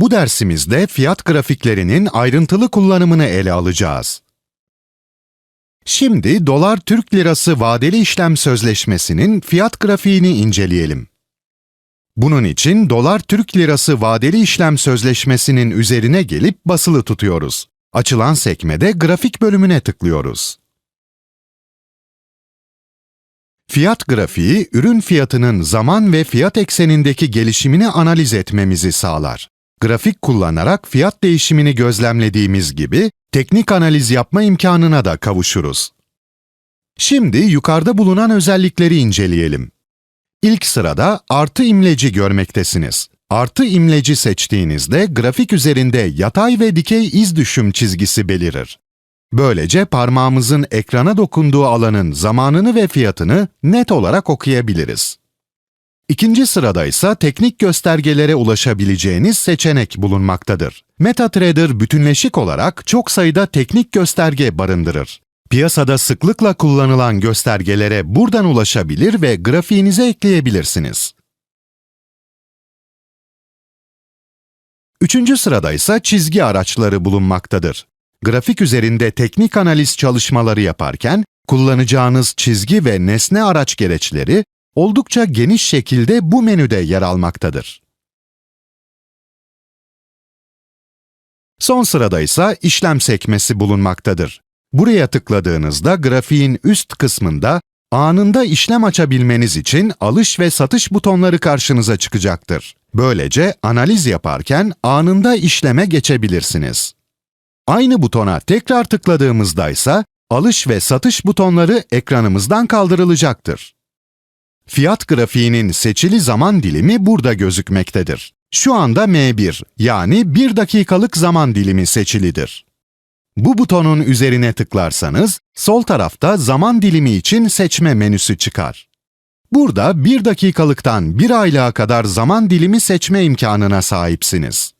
Bu dersimizde fiyat grafiklerinin ayrıntılı kullanımını ele alacağız. Şimdi dolar Türk lirası vadeli işlem sözleşmesinin fiyat grafiğini inceleyelim. Bunun için dolar Türk lirası vadeli işlem sözleşmesinin üzerine gelip basılı tutuyoruz. Açılan sekmede grafik bölümüne tıklıyoruz. Fiyat grafiği, ürün fiyatının zaman ve fiyat eksenindeki gelişimini analiz etmemizi sağlar. Grafik kullanarak fiyat değişimini gözlemlediğimiz gibi, teknik analiz yapma imkanına da kavuşuruz. Şimdi yukarıda bulunan özellikleri inceleyelim. İlk sırada artı imleci görmektesiniz. Artı imleci seçtiğinizde grafik üzerinde yatay ve dikey iz düşüm çizgisi belirir. Böylece parmağımızın ekrana dokunduğu alanın zamanını ve fiyatını net olarak okuyabiliriz. İkinci sırada ise teknik göstergelere ulaşabileceğiniz seçenek bulunmaktadır. MetaTrader bütünleşik olarak çok sayıda teknik gösterge barındırır. Piyasada sıklıkla kullanılan göstergelere buradan ulaşabilir ve grafiğinize ekleyebilirsiniz. Üçüncü sırada ise çizgi araçları bulunmaktadır. Grafik üzerinde teknik analiz çalışmaları yaparken kullanacağınız çizgi ve nesne araç gereçleri oldukça geniş şekilde bu menüde yer almaktadır. Son sırada ise işlem sekmesi bulunmaktadır. Buraya tıkladığınızda grafiğin üst kısmında anında işlem açabilmeniz için alış ve satış butonları karşınıza çıkacaktır. Böylece analiz yaparken anında işleme geçebilirsiniz. Aynı butona tekrar tıkladığımızda ise alış ve satış butonları ekranımızdan kaldırılacaktır. Fiyat grafiğinin seçili zaman dilimi burada gözükmektedir. Şu anda M1 yani 1 dakikalık zaman dilimi seçilidir. Bu butonun üzerine tıklarsanız sol tarafta zaman dilimi için seçme menüsü çıkar. Burada 1 dakikalıktan 1 aylığa kadar zaman dilimi seçme imkanına sahipsiniz.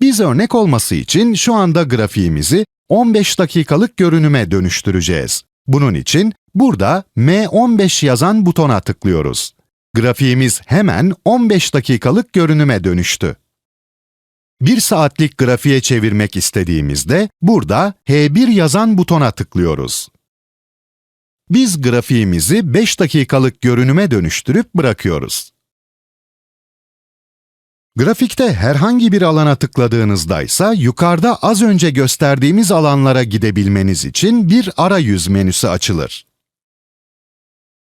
Biz örnek olması için şu anda grafiğimizi 15 dakikalık görünüme dönüştüreceğiz. Bunun için burada M15 yazan butona tıklıyoruz. Grafiğimiz hemen 15 dakikalık görünüme dönüştü. 1 saatlik grafiğe çevirmek istediğimizde burada H1 yazan butona tıklıyoruz. Biz grafiğimizi 5 dakikalık görünüme dönüştürüp bırakıyoruz. Grafikte herhangi bir alana tıkladığınızda ise yukarıda az önce gösterdiğimiz alanlara gidebilmeniz için bir arayüz menüsü açılır.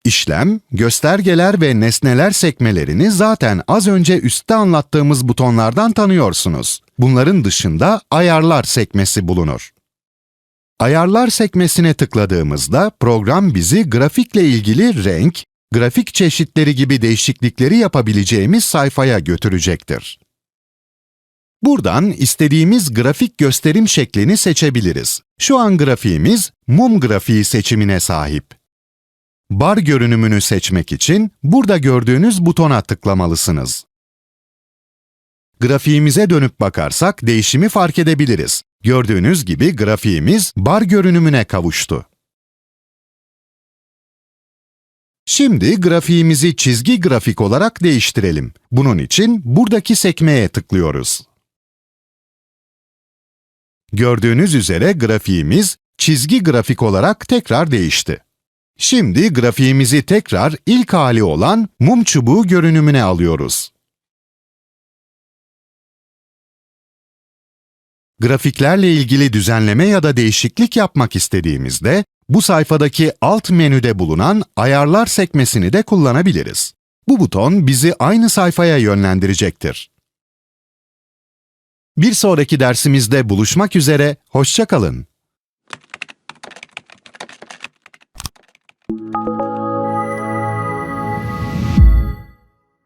İşlem, göstergeler ve nesneler sekmelerini zaten az önce üstte anlattığımız butonlardan tanıyorsunuz. Bunların dışında ayarlar sekmesi bulunur. Ayarlar sekmesine tıkladığımızda program bizi grafikle ilgili renk, grafik çeşitleri gibi değişiklikleri yapabileceğimiz sayfaya götürecektir. Buradan istediğimiz grafik gösterim şeklini seçebiliriz. Şu an grafiğimiz mum grafiği seçimine sahip. Bar görünümünü seçmek için burada gördüğünüz butona tıklamalısınız. Grafiğimize dönüp bakarsak değişimi fark edebiliriz. Gördüğünüz gibi grafiğimiz bar görünümüne kavuştu. Şimdi grafiğimizi çizgi grafik olarak değiştirelim. Bunun için buradaki sekmeye tıklıyoruz. Gördüğünüz üzere grafiğimiz çizgi grafik olarak tekrar değişti. Şimdi grafiğimizi tekrar ilk hali olan mum çubuğu görünümüne alıyoruz. Grafiklerle ilgili düzenleme ya da değişiklik yapmak istediğimizde, bu sayfadaki alt menüde bulunan Ayarlar sekmesini de kullanabiliriz. Bu buton bizi aynı sayfaya yönlendirecektir. Bir sonraki dersimizde buluşmak üzere, hoşça kalın.